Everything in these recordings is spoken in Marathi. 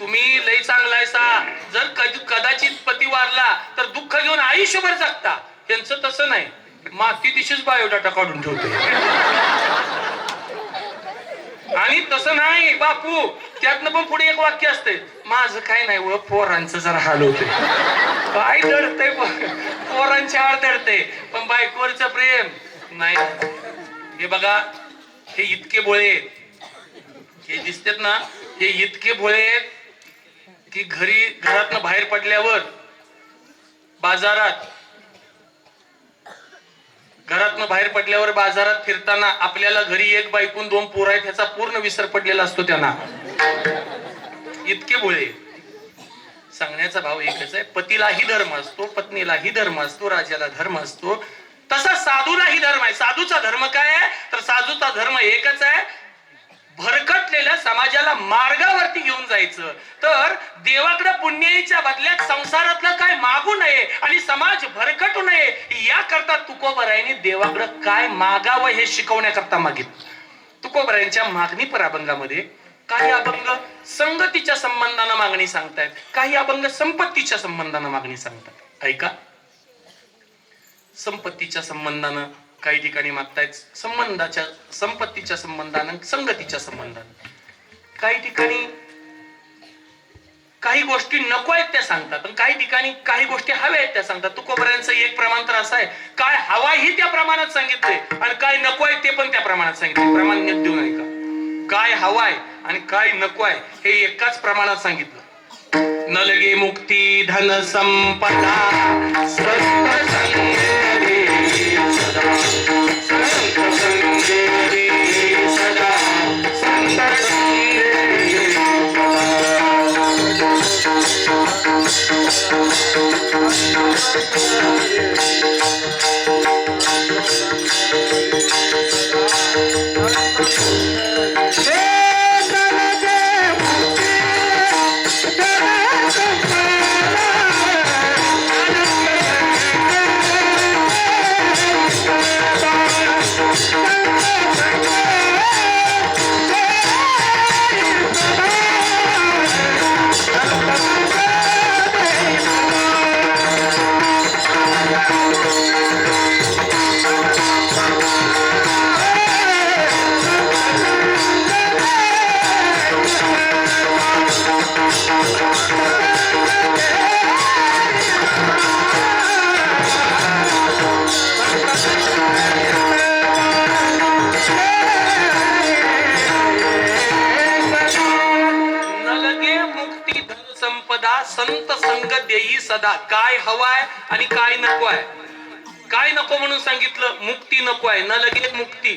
तुम्ही लई चांगलायसा जर कदाचित पती वारला तर दुःख घेऊन आयुष्यभर जगता. त्यांचं तसं नाही. माती दिशेच बायोडाटा काढून ठेवते. आणि तसं नाही बापू. त्यातनं पण पुढे एक वाक्य असते माझं काय नाही व पोरांचं जरा हाल होते काय दडतय प- पोरांच्या आड दडते पण बायकोवरचं प्रेम. नाही. हे बघा हे इतके बोळे हे दिसतात ना हे इतके भोळे आहेत की घरी घरातनं बाहेर पडल्यावर बाजारात घरातनं बाहेर पडल्यावर बाजारात फिरताना आपल्याला घरी एक बायकून दोन पोर आहेत ह्याचा पूर्ण विसर पडलेला असतो त्यांना. इतके भोळे. सांगण्याचा भाव एकच आहे. पतीलाही धर्म असतो पत्नीलाही धर्म असतो राजाला धर्म असतो. तसा साधूलाही धर्म आहे. साधूचा धर्म काय आहे? तर साधूचा धर्म एकच आहे. समाजाला मार्गावरती घेऊन जायचं. तर देवाकडे पुण्याईच्या बदल्यात संसारातलं काय मागू नये आणि समाज भरकटू नये याकरता तुकोबरायांनी देवाकडे काय मागावं हे शिकवण्याकरता मागितलं. तुकोबरायांच्या मागणी पर अभंगामध्ये काही अभंग संगतीच्या संबंधानं मागणी सांगतायत काही अभंग संपत्तीच्या संबंधानं मागणी सांगतात. ऐका. संपत्तीच्या संबंधानं काही ठिकाणी मागतायत संबंधाच्या संपत्तीच्या संबंधानं संगतीच्या संबंधानं. काही ठिकाणी काही गोष्टी नको आहेत त्या सांगतात. पण काही ठिकाणी काही गोष्टी हव्या आहेत त्या सांगतात. तुकोबऱ्यांचं एक प्रमाण तर असं आहे. काय हवा ही त्या प्रमाणात सांगितले आणि काय नको आहे ते पण त्या प्रमाणात सांगितले प्रमाण नीट देऊ नये का काय हवाय आणि काय नको आहे हे एकाच प्रमाणात सांगितलं. नलगे मुक्ती धन संपदा संत संग देई सदा. काय हवाय आणि काय नको आहे काय नको म्हणून सांगितलं? मुक्ती नको आहे न लगे मुक्ती.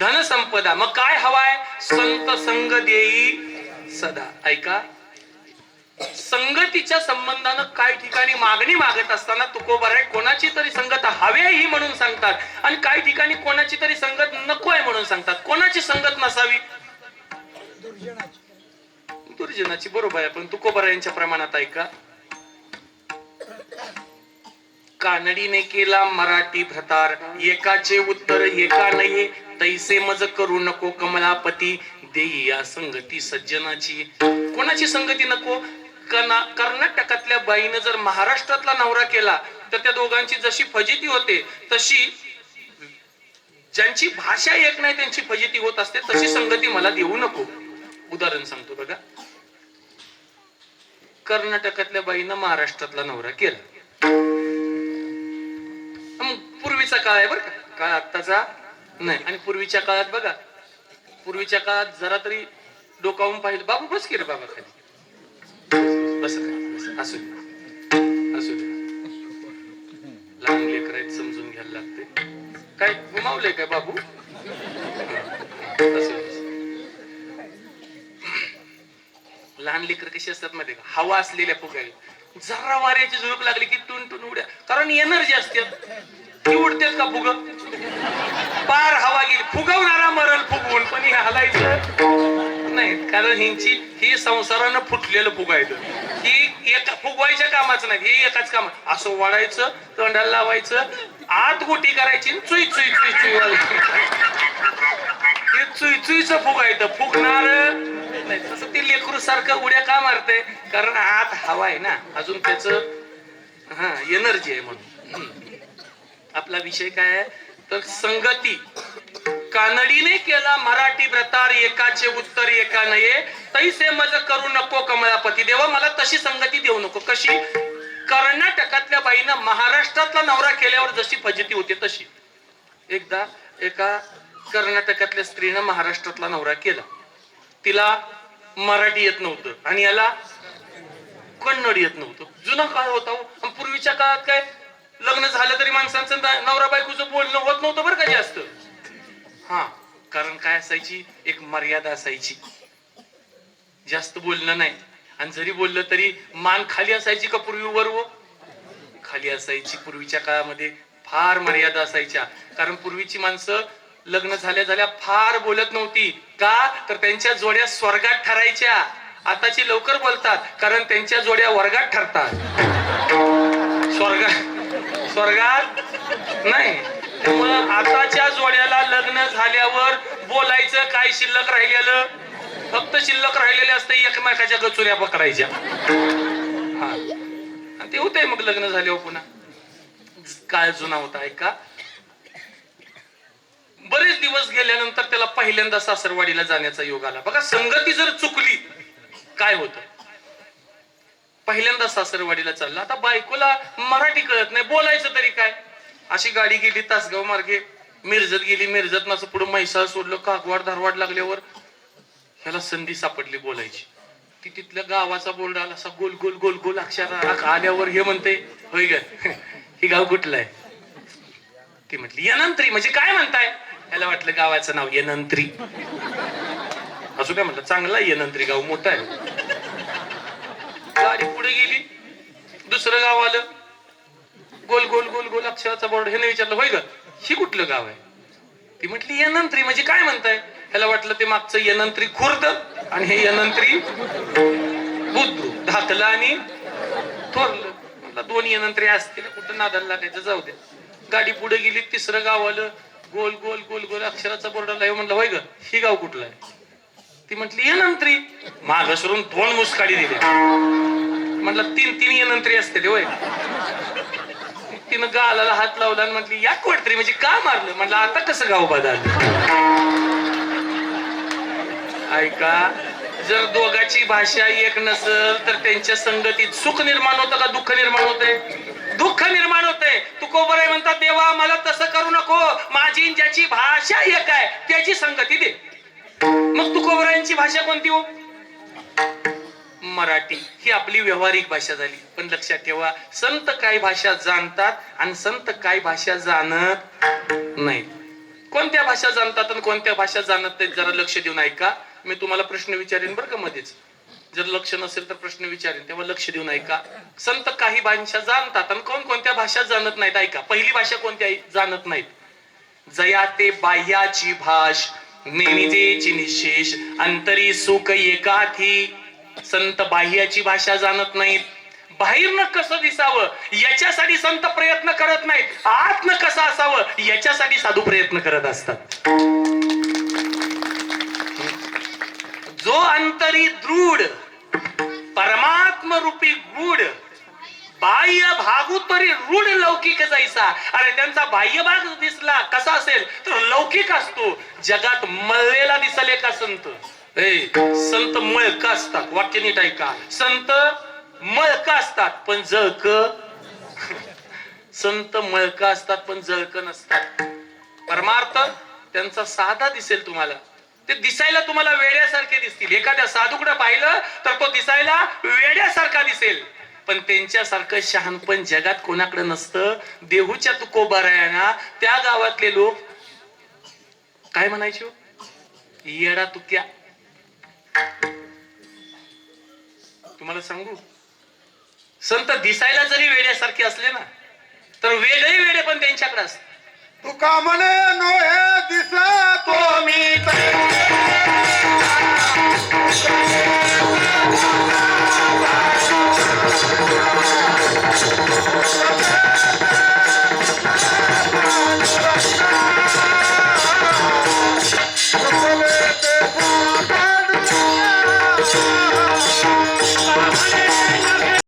धनसंपदा. मग काय हवाय? संत संग देई सदा. ऐका. संगतीच्या संबंधानं काही ठिकाणी मागणी मागत असताना तुकोबर आहे कोणाची तरी संगत हवी ही म्हणून सांगतात आणि काही ठिकाणी कोणाची तरी संगत नको आहे म्हणून सांगतात. कोणाची संगत नसावी? तुर्जनाची बरोबर आहे पण तुकोबरायांच्या प्रमाणात ऐका कानडीने केला मराठी भ्रतार एकाचे उत्तर एका नाही. तैसे मज करू नको कमलापती. देई या संगती सज्जनाची. कोणाची संगती नको? कर्नाटकातल्या बाईनं जर महाराष्ट्रातला नवरा केला तर त्या दोघांची जशी फजिती होते तशी ज्यांची भाषा एक नाही त्यांची फजिती होत असते तशी संगती मला देऊ नको. उदाहरण सांगतो बघा. कर्नाटकातल्या बाईनं महाराष्ट्रातला नवरा केला. मग पूर्वीचा काळ आहे बरं का. काळ आत्ताचा नाही. आणि पूर्वीच्या काळात बघा पूर्वीच्या काळात जरा तरी डोकावून पाहिजे बाबू बस की रे बाबा खाली. बस खाली, बस. असू दे. असू दे. लहान लेकर आहेत समजून घ्यायला लागते. काय गुमावले काय बाबू? असू लहान लेकर कशी असतात मध्ये हवा असलेल्या फुग्याला जरा वाऱ्याची झुळूक लागली की टुन टुन उड्या. कारण एनर्जी असते. ती उडतेस का फुग? पार हवा गेली. फुगवणारा मरल फुगवून पण हे हलायचं नाही. कारण ह्यांची ही संसारानं फुटलेलं फुगायचं ही एका फुगवायच्या कामाचं नाही. हे एकाच काम असं वाढायचं तोंडाला लावायचं आत गोटी करायची चुई चुई चुई चुई हे चुई चुईचं फुगायचं फुगणार नाही. बायको सारखं उड्या का मारते कारण आत हवा आहे ना. अजून त्याच हा एनर्जी आहे म्हणून. आपला विषय काय आहे? तर संगती. कानडीने केला मराठी व्रतार एकाचे उत्तर एका नये. तैसे मज करू नको कमळापती. देवा मला तशी संगती देऊ नको. कशी? कर्नाटकातल्या बाईनं महाराष्ट्रातला नवरा केल्यावर जशी फजिती होते तशी. एकदा एका कर्नाटकातल्या स्त्रीनं महाराष्ट्रातला नवरा केला. तिला मराठी येत नव्हतं. आणि याला कन्नड येत नव्हतं. जुना काळ होता हो. आणि पूर्वीच्या काळात काय लग्न झालं तरी माणसांचं नवरा बायकोचं बोलणं होत नव्हतं बरं का जास्त. हा कारण काय असायची? एक मर्यादा असायची. जास्त बोलणं नाही. आणि जरी बोललं तरी मान खाली असायची का पूर्वी वर व खाली असायची. पूर्वीच्या काळामध्ये फार मर्यादा असायच्या. कारण पूर्वीची माणसं लग्न झाल्या झाल्या फार बोलत नव्हती. का? तर त्यांच्या जोड्या स्वर्गात ठरायच्या. आताची लवकर बोलतात कारण त्यांच्या जोड्या वर्गात ठरतात. स्वर्गात स्वर्गात नाही. मग आताच्या जोड्याला लग्न झाल्यावर बोलायचं काय शिल्लक राहिलेलं? फक्त शिल्लक राहिलेले असते एकमेकाच्या गचुऱ्या पकडायच्या. हा. आणि ते होतंय मग लग्न झाल्यावर पुन्हा. काळ जुना होता ऐका. बरेच दिवस गेल्यानंतर त्याला पहिल्यांदा सासरवाडीला जाण्याचा योग आला. बघा संगती जर चुकली काय होत? पहिल्यांदा सासरवाडीला चालला. आता बायकोला मराठी कळत नाही बोलायचं तरी काय? अशी गाडी गेली तासगाव मार्गे. मिरजत गेली मिरजत नाच पुढे म्हैसाळ सोडलं कागवाड धारवाड लागल्यावर ह्याला संधी सापडली बोलायची. ती तिथल्या गावाचा बोर्ड आला असा गोल गोल गोल गोल अक्षर आल्यावर हे म्हणते होय ग. हे गाव कुठलं आहे? ती म्हटली यनंत्री. म्हणजे काय म्हणताय? मला वाटलं गावाचं नाव येनंत्री. असू काय म्हटलं चांगला येनंत्री गाव मोठा आहे. गाडी पुढे गेली दुसरं गाव आलं. गोल गोल गोल गोल अक्षराचा बोर्ड हे विचारलं होय ग ही कुठलं गाव आहे? ती म्हटली यनंत्री. म्हणजे काय म्हणताय? ह्याला वाटलं ते मागचं यनंत्री खुर्द आणि हे यनंत्री बुद्रुक. धाकलं आणि थोरलं. म्हटलं दोन यनंत्री असतील कुठं नादाला लागायचं जाऊ दे गाडी पुढे गेली तिसरं गाव आलं. गोल गोल गोल गोल अक्षराचा बोर्ड आला म्हणलं होय ग ही गाव कुठलं आहे? ती म्हटली यनंत्री माग सरून दोन मुसकाडी दिल्या म्हटलं तीन तीन ये यनंत्री असते ते होय. तिनं गालाला हात लावला आणि म्हटली या कोटतरी म्हणजे का मारलं? म्हटलं आता कसं गाव बदल ऐका जर दोघाची भाषा एक नसल तर त्यांच्या संगतीत सुख निर्माण होतं का दुःख निर्माण होतंय? दुःख निर्माण होते तुकोबराय म्हणतात देवा मला तसं करू नको. आणि ज्याची भाषा एक आहे त्याची संगती दे. मग तुकोबरायांची भाषा कोणती हो? मराठी. ही आपली व्यवहारिक भाषा झाली. पण लक्षात ठेवा संत काय भाषा जाणतात आणि संत काय भाषा जाणत नाही कोणत्या भाषा जाणतात आणि कोणत्या भाषा जाणत नाहीत जरा लक्ष देऊन ऐका. मी तुम्हाला प्रश्न विचारेन बरं का मध्येच. जर लक्ष नसेल तर प्रश्न विचारेन तेव्हा लक्ष देऊन ऐका. संत काही भाषा जाणतात आणि कोण कोणत्या भाषा जाणत नाहीत ऐका. पहिली भाषा कोणत्या जाणत नाहीत. जया ते बाह्याची भाष. नेनिजेची निशेष. अंतरी सुख एकाठी. संत बाह्याची भाषा जाणत नाहीत. बाहेरनं कसं दिसावं? याच्यासाठी संत प्रयत्न करत नाहीत. आतनं कसं असावं? याच्यासाठी साधू प्रयत्न करत असतात. जो अंतरी दृढ परमात्म रूपी गुढ बाह्य भागू तरी रूढ लौकिक जायचा. अरे त्यांचा बाह्य भाग दिसला कसा असेल? तर लौकिक असतो. जगात मळलेला दिसले का संत. ए संत मळक असतात वाक्य नीट ऐका. संत मळक असतात पण जळक संत मळक असतात पण जळक नसतात. परमार्थ त्यांचा साधा दिसेल तुम्हाला. ते दिसायला तुम्हाला वेड्यासारखे दिसतील. एखाद्या साधूकडे पाहिलं तर तो दिसायला वेड्यासारखा दिसेल. पण त्यांच्यासारखं शहाणपण जगात कोणाकडे नसतं. देहूच्या तुकोबारायना त्या गावातले लोक काय म्हणायचे हो? येडा तुक्या. तुम्हाला सांगू? संत दिसायला जरी वेड्यासारखे असले ना तर वेगळे वेडे पण त्यांच्याकडे असत तुका म्हणे नोहे दिसतो हो मी.